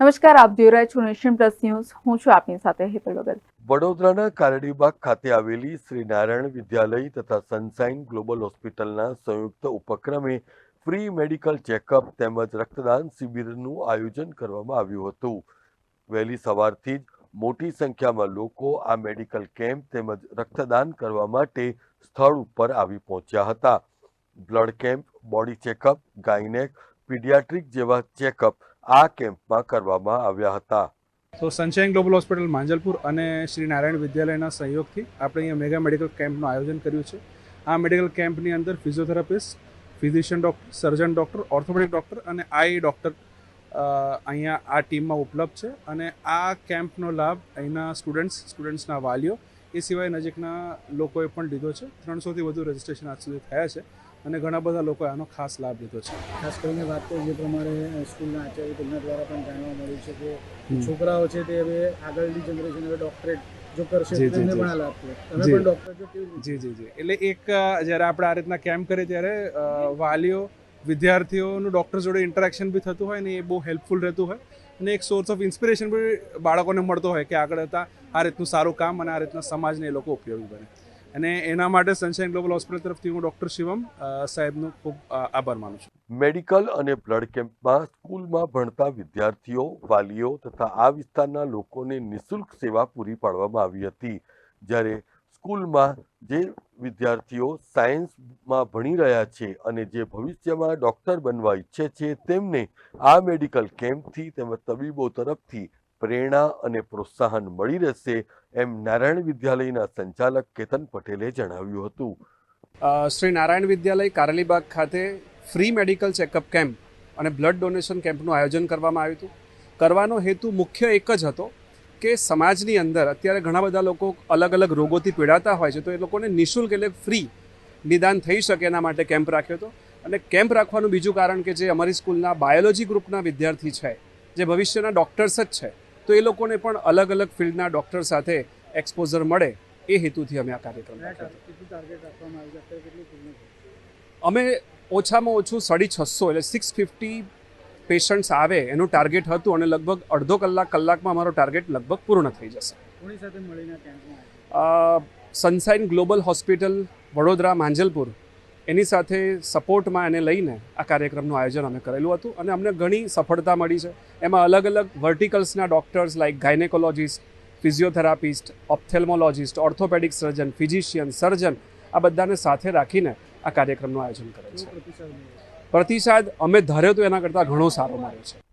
નમસ્કાર, આપ જોઈ રહ્યા છો નેશન પ્લસ ન્યૂઝ. હું છું આપની સાથે હેતલ વગર. વડોદરાના કારડીબાગ ખાતે આવેલી શ્રી નારાયણ વિદ્યાલય તથા સનસાઇન ગ્લોબલ હોસ્પિટલના સંયુક્ત ઉપક્રમે ફ્રી મેડિકલ ચેકઅપ તેમજ રક્તદાન શિબિરનું આયોજન કરવામાં આવ્યું હતું. વહેલી સવારથી જ મોટી સંખ્યામાં લોકો આ મેડિકલ કેમ્પ તેમજ રક્તદાન કરવા માટે સ્થળ ઉપર આવી પહોંચ્યા હતા. Blood camp, body checkup, gynaec, paediatric જેવા ચેકઅપ આ કેમ્પમાં કરવામાં આવ્યા હતા. તો સનશાઇન ગ્લોબલ હોસ્પિટલ માંજલપુર અને શ્રી નારાયણ વિદ્યાલયના સહયોગથી આપણે અહીંયા મેગા મેડિકલ કેમ્પનું આયોજન કર્યું છે. આ મેડિકલ કેમ્પની અંદર physiotherapist, physician doctor, surgeon doctor, orthopaedic doctor અને આઈ ડૉક્ટર અહીંયા આ ટીમમાં ઉપલબ્ધ છે. અને આ કેમ્પનો લાભ અહીંના સ્ટુડન્ટ્સ, સ્ટુડન્ટ્સના વાલીઓ, એ સિવાય નજીકના લોકોએ પણ લીધો છે. ત્રણસોથી વધુ રજિસ્ટ્રેશન આજ સુધી થયા છે. અને ઘણા બધા લોકોએ આનો ખાસ લાભ લીધો છે. ખાસ કરીને વાત કરીએ જે પ્રમાણે સ્કૂલના આચાર્ય તેમના દ્વારા પણ જાણવા મળ્યું છે કે છોકરાઓ છે તે હવે આગળની જનરેશન હવે ડોક્ટરેટ જો કરશે જી, તો જી, તેમને પણ લાભ તમે પણ ડોક્ટર છો જી જી જી. એટલે એક જ્યારે આપણે આ રીતના કેમ્પ કરીએ ત્યારે વાલીઓ વિદ્યાર્થીઓનું ડૉક્ટર જોડે ઇન્ટરેક્શન બી થતું હોય ને એ બહુ હેલ્પફુલ રહેતું હોય. અને એક સોર્સ ઓફ ઇન્સ્પિરેશન બી બાળકોને મળતો હોય કે આગળ હતા આ રીતનું સારું કામ અને આ રીતના સમાજને એ લોકો ઉપયોગી બને. અને એના માટે સનશાઇન ગ્લોબલ હોસ્પિટલ તરફથી હું ડૉક્ટર શિવમ સાહેબનો ખૂબ આભાર માનું છું. મેડિકલ અને બ્લડ કેમ્પમાં સ્કૂલમાં ભણતા વિદ્યાર્થીઓ, વાલીઓ તથા આ વિસ્તારના લોકોને નિઃશુલ્ક સેવા પૂરી પાડવામાં આવી હતી. જ્યારે સ્કૂલમાં જે વિદ્યાર્થીઓ સાયન્સમાં ભણી રહ્યા છે અને જે ભવિષ્યમાં ડૉક્ટર બનવા ઈચ્છે છે, તેમને આ મેડિકલ કેમ્પથી તેમજ તબીબો તરફથી પ્રેરણા અને પ્રોત્સાહન મળી રહેશે એમ નારાયણ વિદ્યાલયના સંચાલક કેતન પટેલે જણાવ્યું હતું. શ્રી નારાયણ વિદ્યાલય કારેલીબાગ ખાતે ફ્રી મેડિકલ ચેકઅપ કેમ્પ અને બ્લડ ડોનેશન કેમ્પનું આયોજન કરવામાં આવ્યું હતું. કરવાનો હેતુ મુખ્ય એક જ હતો કે સમાજની અંદર અત્યારે ઘણા બધા લોકો અલગ અલગ રોગોથી પીડાતા હોય છે તો એ લોકોને નિઃશુલ્ક એટલે ફ્રી નિદાન થઈ શકે એના માટે કેમ્પ રાખ્યો હતો. અને કેમ્પ રાખવાનું બીજું કારણ કે જે અમારી સ્કૂલના બાયોલોજી ગ્રુપના વિદ્યાર્થી છે, જે ભવિષ્યના ડૉક્ટર્સ જ છે તો એ લોકોને પણ અલગ અલગ ફિલ્ડના ડૉક્ટર સાથે એક્સપોઝર મળે એ હેતુથી અમે આ કાર્યક્રમ? અમે ઓછામાં ઓછું સાડી છસો એટલે સિક્સ ફિફ્ટી પેશન્ટ્સ આવે એનું ટાર્ગેટ હતું અને લગભગ અડધો કલાક કલાકમાં અમારો ટાર્ગેટ લગભગ પૂર્ણ થઈ જશે? Sunshine global hospital Vadodara Manjalpur એની સાથે સપોર્ટમાં એને લઈને આ કાર્યક્રમનું આયોજન અમે કરેલું હતું અને અમને ઘણી સફળતા મળી છે. એમાં અલગ અલગ વર્ટિકલ્સના doctors like gynaecologist physiotherapist ophthalmologist orthopaedic surgeon physician surgeon આ બધાને સાથે રાખીને આ કાર્યક્રમનું આયોજન કરે છે. પ્રતિસાદ અમે ધાર્યો તો એના કરતાં ઘણો સારો મળ્યો છે.